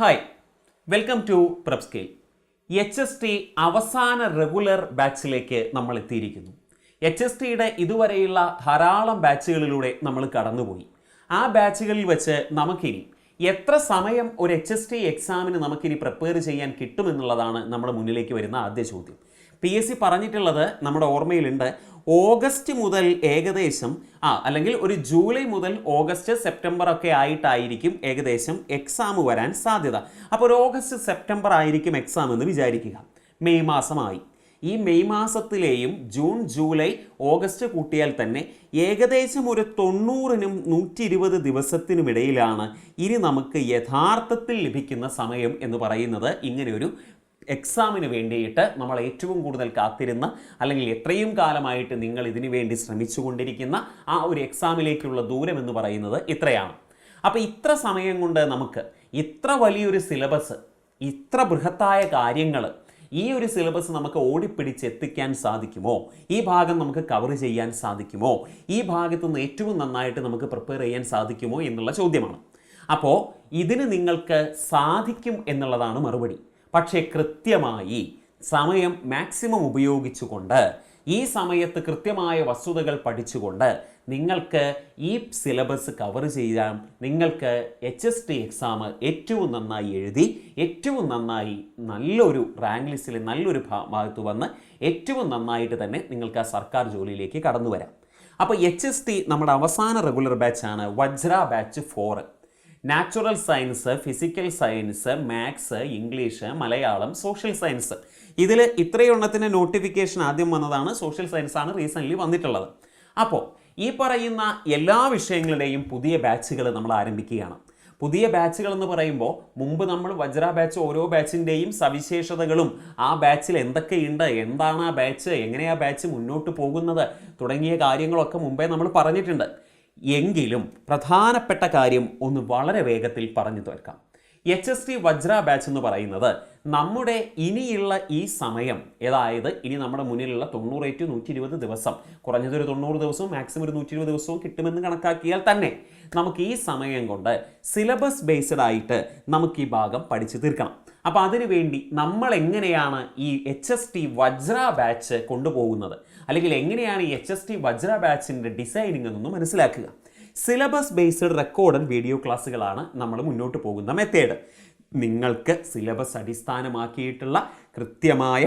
Hi welcome to prep scale H S T അവസാന regular ബാച്ചിലേക്ക് നമ്മൾ എത്തിയിരിക്കുന്നു. എച്ച് എസ് ടിയുടെ ഇതുവരെയുള്ള ധാരാളം ബാച്ചുകളിലൂടെ നമ്മൾ കടന്നുപോയി. ആ ബാച്ചുകളിൽ വെച്ച് നമുക്കിനി എത്ര സമയം ഒരു എച്ച് എസ് ടി എക്സാമിന് നമുക്കിനി പ്രിപ്പയർ ചെയ്യാൻ കിട്ടുമെന്നുള്ളതാണ് നമ്മുടെ മുന്നിലേക്ക് വരുന്ന ആദ്യ ചോദ്യം. പി എസ് സി പറഞ്ഞിട്ടുള്ളത് നമ്മുടെ ഓർമ്മയിലുണ്ട്. ഓഗസ്റ്റ് മുതൽ ഏകദേശം ആ അല്ലെങ്കിൽ ഒരു ജൂലൈ മുതൽ ഓഗസ്റ്റ് സെപ്റ്റംബർ ഒക്കെ ആയിട്ടായിരിക്കും ഏകദേശം എക്സാം വരാൻ സാധ്യത. അപ്പോൾ ഒരു ഓഗസ്റ്റ് സെപ്റ്റംബർ ആയിരിക്കും എക്സാം എന്ന് വിചാരിക്കുക. മെയ് മാസമായി. ഈ മെയ് മാസത്തിലെയും ജൂൺ ജൂലൈ ഓഗസ്റ്റ് കൂട്ടിയാൽ തന്നെ ഏകദേശം ഒരു തൊണ്ണൂറിനും നൂറ്റി ഇരുപത് ദിവസത്തിനുമിടയിലാണ് ഇനി നമുക്ക് യഥാർത്ഥത്തിൽ ലഭിക്കുന്ന സമയം എന്ന് പറയുന്നത് ഇങ്ങനെയൊരു എക്സാമിന് വേണ്ടിയിട്ട് നമ്മൾ ഏറ്റവും കൂടുതൽ കാത്തിരുന്ന അല്ലെങ്കിൽ എത്രയും കാലമായിട്ട് നിങ്ങൾ ഇതിനു വേണ്ടി ശ്രമിച്ചുകൊണ്ടിരിക്കുന്ന ആ ഒരു എക്സാമിലേക്കുള്ള ദൂരം എന്ന് പറയുന്നത് ഇത്രയാണ്. അപ്പോൾ ഇത്ര സമയം കൊണ്ട് നമുക്ക് ഇത്ര വലിയൊരു സിലബസ് ഇത്ര ബൃഹത്തായ കാര്യങ്ങൾ ഈ ഒരു സിലബസ് നമുക്ക് ഓടിപ്പിടിച്ച് എത്തിക്കാൻ സാധിക്കുമോ? ഈ ഭാഗം നമുക്ക് കവർ ചെയ്യാൻ സാധിക്കുമോ? ഈ ഭാഗത്തു നിന്ന് ഏറ്റവും നന്നായിട്ട് നമുക്ക് പ്രിപ്പയർ ചെയ്യാൻ സാധിക്കുമോ എന്നുള്ള ചോദ്യമാണ്. അപ്പോൾ ഇതിന് നിങ്ങൾക്ക് സാധിക്കും എന്നുള്ളതാണ് മറുപടി. പക്ഷേ കൃത്യമായി സമയം മാക്സിമം ഉപയോഗിച്ചുകൊണ്ട് ഈ സമയത്ത് കൃത്യമായ വസ്തുതകൾ പഠിച്ചുകൊണ്ട് നിങ്ങൾക്ക് ഈ സിലബസ് കവർ ചെയ്യാം. നിങ്ങൾക്ക് എച്ച് എസ് ടി എക്സാം ഏറ്റവും നന്നായി എഴുതി ഏറ്റവും നന്നായി നല്ലൊരു റാങ്ക് ലിസ്റ്റിൽ നല്ലൊരു ഭാഗത്ത് വന്ന് ഏറ്റവും നന്നായിട്ട് തന്നെ നിങ്ങൾക്ക് ആ സർക്കാർ ജോലിയിലേക്ക് കടന്നു വരാം അപ്പോൾ എച്ച് എസ് ടി നമ്മുടെ അവസാന regular ബാച്ചാണ് Vajra batch for natural science physical science maths English Malayalam social science. ഇതിൽ ഇത്രയെണ്ണത്തിന് നോട്ടിഫിക്കേഷൻ ആദ്യം വന്നതാണ് സോഷ്യൽ സയൻസ് ആണ് റീസെന്റ്ലി വന്നിട്ടുള്ളത്. അപ്പോൾ ഈ പറയുന്ന എല്ലാ വിഷയങ്ങളുടെയും പുതിയ ബാച്ചുകൾ നമ്മൾ ആരംഭിക്കുകയാണ്. പുതിയ ബാച്ചുകൾ എന്ന് പറയുമ്പോൾ മുമ്പ് നമ്മൾ വജ്ര ബാച്ച് ഓരോ ബാച്ചിന്റെയും സവിശേഷതകളും ആ ബാച്ചിൽ എന്തൊക്കെയുണ്ട് എന്താണ് ആ ബാച്ച് എങ്ങനെയാ ബാച്ച് മുന്നോട്ട് പോകുന്നത് തുടങ്ങിയ കാര്യങ്ങളൊക്കെ മുമ്പേ നമ്മൾ പറഞ്ഞിട്ടുണ്ട്. എങ്കിലും പ്രധാനപ്പെട്ട കാര്യം ഒന്ന് വളരെ വേഗത്തിൽ പറഞ്ഞു തീർക്കാം. H S T Vajra batch എന്ന് പറയുന്നത് നമ്മുടെ ഇനിയുള്ള ഈ സമയം അതായത് ഇനി നമ്മുടെ മുന്നിലുള്ള തൊണ്ണൂറ് ടു നൂറ്റി ഇരുപത് ദിവസം കുറഞ്ഞതൊരു തൊണ്ണൂറ് ദിവസവും മാക്സിമം ഒരു നൂറ്റി ഇരുപത് ദിവസവും കിട്ടുമെന്ന് കണക്കാക്കിയാൽ തന്നെ നമുക്ക് ഈ സമയം കൊണ്ട് സിലബസ് ബേസ്ഡ് ആയിട്ട് നമുക്ക് ഈ ഭാഗം പഠിച്ചു തീർക്കണം. അപ്പോൾ അതിനുവേണ്ടി നമ്മൾ എങ്ങനെയാണ് ഈ H S T Vajra batch കൊണ്ടുപോകുന്നത്? അല്ലെങ്കിൽ എങ്ങനെയാണ് ഈ എച്ച് എസ് ടി വജ്ര ബാച്ചിന്റെ ഡിസൈനിങ് എന്നൊന്ന് മനസ്സിലാക്കുക. സിലബസ് ബേസ്ഡ് റെക്കോർഡഡ് വീഡിയോ ക്ലാസ്സുകളാണ് നമ്മൾ മുന്നോട്ട് പോകുന്ന മെത്തേഡ് നിങ്ങൾക്ക് സിലബസ് അടിസ്ഥാനമാക്കിയിട്ടുള്ള കൃത്യമായ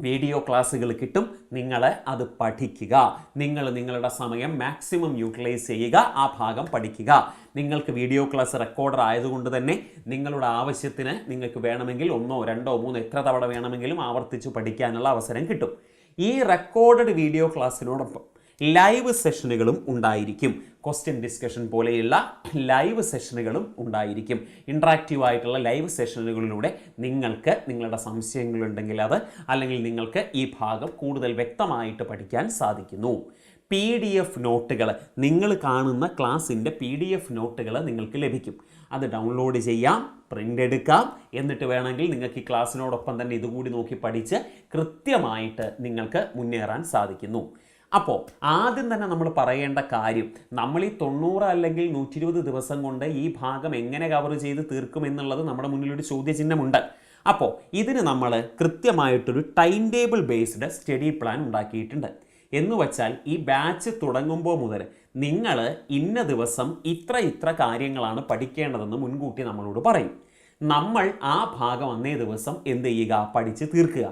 വീഡിയോ ക്ലാസ്സുകൾ കിട്ടും. നിങ്ങൾ അത് പഠിക്കുക. നിങ്ങൾ നിങ്ങളുടെ സമയം മാക്സിമം യൂട്ടിലൈസ് ചെയ്യുക. ആ ഭാഗം പഠിക്കുക. നിങ്ങൾക്ക് വീഡിയോ ക്ലാസ് റെക്കോർഡർ ആയതുകൊണ്ട് തന്നെ നിങ്ങളുടെ ആവശ്യത്തിന് നിങ്ങൾക്ക് വേണമെങ്കിൽ ഒന്നോ രണ്ടോ മൂന്നോ എത്ര തവണ വേണമെങ്കിലും ആവർത്തിച്ച് പഠിക്കാനുള്ള അവസരം കിട്ടും. ഈ റെക്കോർഡഡ് വീഡിയോ ക്ലാസ്സിനോടൊപ്പം ലൈവ് സെഷനുകളും ഉണ്ടായിരിക്കും. ക്വസ്റ്റ്യൻ ഡിസ്കഷൻ പോലെയുള്ള ലൈവ് സെഷനുകളും ഉണ്ടായിരിക്കും. ഇൻട്രാക്റ്റീവ് ആയിട്ടുള്ള ലൈവ് സെഷനുകളിലൂടെ നിങ്ങൾക്ക് നിങ്ങളുടെ സംശയങ്ങളുണ്ടെങ്കിൽ അത് അല്ലെങ്കിൽ നിങ്ങൾക്ക് ഈ ഭാഗം കൂടുതൽ വ്യക്തമായിട്ട് പഠിക്കാൻ സാധിക്കുന്നു. പി ഡി എഫ് നോട്ടുകൾ നിങ്ങൾ കാണുന്ന ക്ലാസ്സിന്റെ പി ഡി എഫ് നോട്ടുകൾ നിങ്ങൾക്ക് ലഭിക്കും. അത് ഡൗൺലോഡ് ചെയ്യാം പ്രിന്റ് എടുക്കാം. എന്നിട്ട് വേണമെങ്കിൽ നിങ്ങൾക്ക് ഈ ക്ലാസ്സിനോടൊപ്പം തന്നെ ഇതുകൂടി നോക്കി പഠിച്ച് കൃത്യമായിട്ട് നിങ്ങൾക്ക് മുന്നേറാൻ സാധിക്കുന്നു. അപ്പോൾ ആദ്യം തന്നെ നമ്മൾ പറയേണ്ട കാര്യം നമ്മൾ ഈ തൊണ്ണൂറ് അല്ലെങ്കിൽ നൂറ്റി ഇരുപത് ദിവസം കൊണ്ട് ഈ ഭാഗം എങ്ങനെ കവർ ചെയ്ത് തീർക്കും എന്നുള്ളത് നമ്മുടെ മുന്നിലൊരു ചോദ്യചിഹ്നമുണ്ട്. അപ്പോൾ ഇതിന് നമ്മൾ കൃത്യമായിട്ടൊരു time table based study plan ഉണ്ടാക്കിയിട്ടുണ്ട്. എന്ന് വച്ചാൽ ഈ ബാച്ച് തുടങ്ങുമ്പോൾ മുതൽ നിങ്ങൾ ഇന്ന ദിവസം ഇത്ര ഇത്ര കാര്യങ്ങളാണ് പഠിക്കേണ്ടതെന്ന് മുൻകൂട്ടി നമ്മളോട് പറയും. നമ്മൾ ആ ഭാഗം അന്നേ ദിവസം എന്ത് ചെയ്യുക? പഠിച്ച് തീർക്കുക.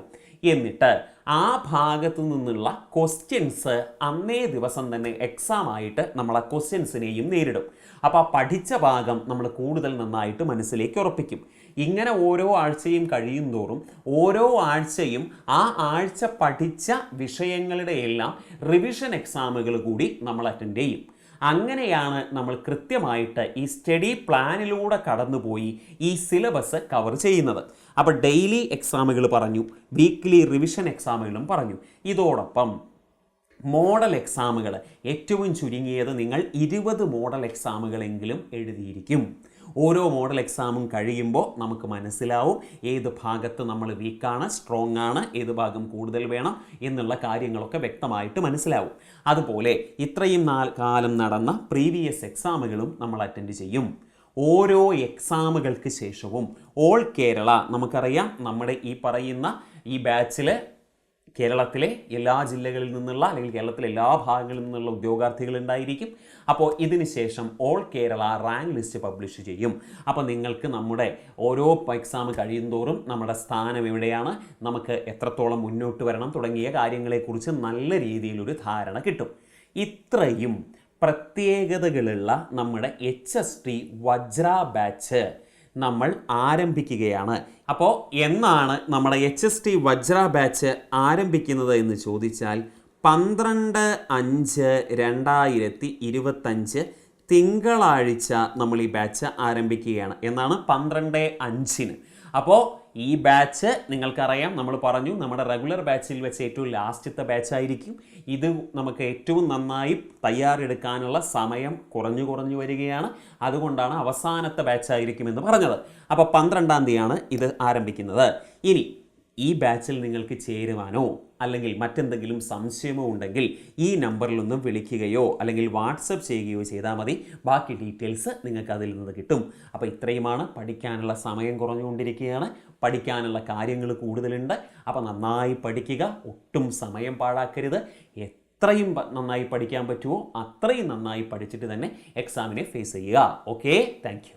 എന്നിട്ട് ആ ഭാഗത്തു നിന്നുള്ള ക്വസ്റ്റ്യൻസ് അന്നേ ദിവസം തന്നെ എക്സാം ആയിട്ട് നമ്മൾ ആ ക്വസ്റ്റ്യൻസിനെയും നേരിടും. അപ്പോൾ ആ പഠിച്ച ഭാഗം നമ്മൾ കൂടുതൽ നന്നായിട്ട് മനസ്സിലേക്ക് ഉറപ്പിക്കും. ഇങ്ങനെ ഓരോ ആഴ്ചയും കഴിയും തോറും ഓരോ ആഴ്ചയും ആ ആഴ്ച പഠിച്ച വിഷയങ്ങളുടെ എല്ലാം റിവിഷൻ എക്സാമുകൾ കൂടി നമ്മൾ അറ്റൻഡ് ചെയ്യും. അങ്ങനെയാണ് നമ്മൾ കൃത്യമായിട്ട് ഈ സ്റ്റഡി പ്ലാനിലൂടെ കടന്നുപോയി ഈ സിലബസ് കവർ ചെയ്യുന്നത്. അപ്പോൾ ഡെയിലി എക്സാമുകൾ പറഞ്ഞു വീക്ക്ലി റിവിഷൻ എക്സാമുകളും പറഞ്ഞു. ഇതോടൊപ്പം മോഡൽ എക്സാമുകൾ ഏറ്റവും ചുരുങ്ങിയത് നിങ്ങൾ ഇരുപത് മോഡൽ എക്സാമുകളെങ്കിലും എഴുതിയിരിക്കും. ഓരോ മോഡൽ എക്സാമും കഴിയുമ്പോൾ നമുക്ക് മനസ്സിലാവും ഏത് ഭാഗത്ത് നമ്മൾ വീക്കാണ് സ്ട്രോങ് ആണ് ഏത് ഭാഗം കൂടുതൽ വേണം എന്നുള്ള കാര്യങ്ങളൊക്കെ വ്യക്തമായിട്ട് മനസ്സിലാവും. അതുപോലെ ഇത്രയും നാൾ കാലം നടന്ന പ്രീവിയസ് എക്സാമുകളും നമ്മൾ അറ്റൻഡ് ചെയ്യും. ഓരോ എക്സാമുകൾക്ക് ശേഷവും ഓൾ കേരള നമുക്കറിയാം നമ്മുടെ ഈ പറയുന്ന ഈ ബാച്ചിൽ കേരളത്തിലെ എല്ലാ ജില്ലകളിൽ നിന്നുള്ള അല്ലെങ്കിൽ കേരളത്തിലെ എല്ലാ ഭാഗങ്ങളിൽ നിന്നുള്ള ഉദ്യോഗാർത്ഥികൾ ഉണ്ടായിരിക്കും. അപ്പോൾ ഇതിന് ശേഷം all Kerala rank list publish ചെയ്യും. അപ്പോൾ നിങ്ങൾക്ക് നമ്മുടെ ഓരോ എക്സാം കഴിയുന്തോറും നമ്മുടെ സ്ഥാനം എവിടെയാണ്? നമുക്ക് എത്രത്തോളം മുന്നോട്ട് വരണം? തുടങ്ങിയ കാര്യങ്ങളെക്കുറിച്ച് നല്ല രീതിയിലൊരു ധാരണ കിട്ടും. ഇത്രയും പ്രത്യേകതകളുള്ള നമ്മുടെ H S T Vajra batch നമ്മൾ ആരംഭിക്കുകയാണ്. അപ്പോൾ എന്നാണ് നമ്മുടെ H S T Vajra batch ആരംഭിക്കുന്നത് എന്ന് ചോദിച്ചാൽ പന്ത്രണ്ട് അഞ്ച് രണ്ടായിരത്തി ഇരുപത്തഞ്ച് തിങ്കളാഴ്ച നമ്മൾ ഈ ബാച്ച് ആരംഭിക്കുകയാണ്. എന്നാണ് പന്ത്രണ്ട് അഞ്ചിന്. അപ്പോൾ ഈ ബാച്ച് നിങ്ങൾക്കറിയാം നമ്മൾ പറഞ്ഞു നമ്മുടെ റെഗുലർ ബാച്ചിൽ വെച്ച് ഏറ്റവും ലാസ്റ്റത്തെ ബാച്ചായിരിക്കും ഇത് നമുക്ക് ഏറ്റവും നന്നായി തയ്യാറെടുക്കാനുള്ള സമയം കുറഞ്ഞു കുറഞ്ഞു വരികയാണ്. അതുകൊണ്ടാണ് അവസാനത്തെ ബാച്ച് ആയിരിക്കും എന്ന് പറഞ്ഞത്. അപ്പോൾ പന്ത്രണ്ടാം തീയതിയാണ് ഇത് ആരംഭിക്കുന്നത്. ഇനി ഈ ബാച്ചിൽ നിങ്ങൾക്ക് ചേരുവാനോ അല്ലെങ്കിൽ മറ്റെന്തെങ്കിലും സംശയമോ ഉണ്ടെങ്കിൽ ഈ നമ്പറിലൊന്നും വിളിക്കുകയോ അല്ലെങ്കിൽ വാട്സപ്പ് ചെയ്യുകയോ ചെയ്താൽ മതി. ബാക്കി ഡീറ്റെയിൽസ് നിങ്ങൾക്ക് അതിൽ നിന്ന് കിട്ടും. അപ്പോൾ ഇത്രയുമാണ് പഠിക്കാനുള്ള സമയം കുറഞ്ഞുകൊണ്ടിരിക്കുകയാണ്. പഠിക്കാനുള്ള കാര്യങ്ങൾ കൂടുതലുണ്ട്. അപ്പോൾ നന്നായി പഠിക്കുക. ഒട്ടും സമയം പാഴാക്കരുത്. എത്രയും നന്നായി പഠിക്കാൻ പറ്റുമോ അത്രയും നന്നായി പഠിച്ചിട്ട് തന്നെ എക്സാമിനെ ഫേസ് ചെയ്യുക. Okay thank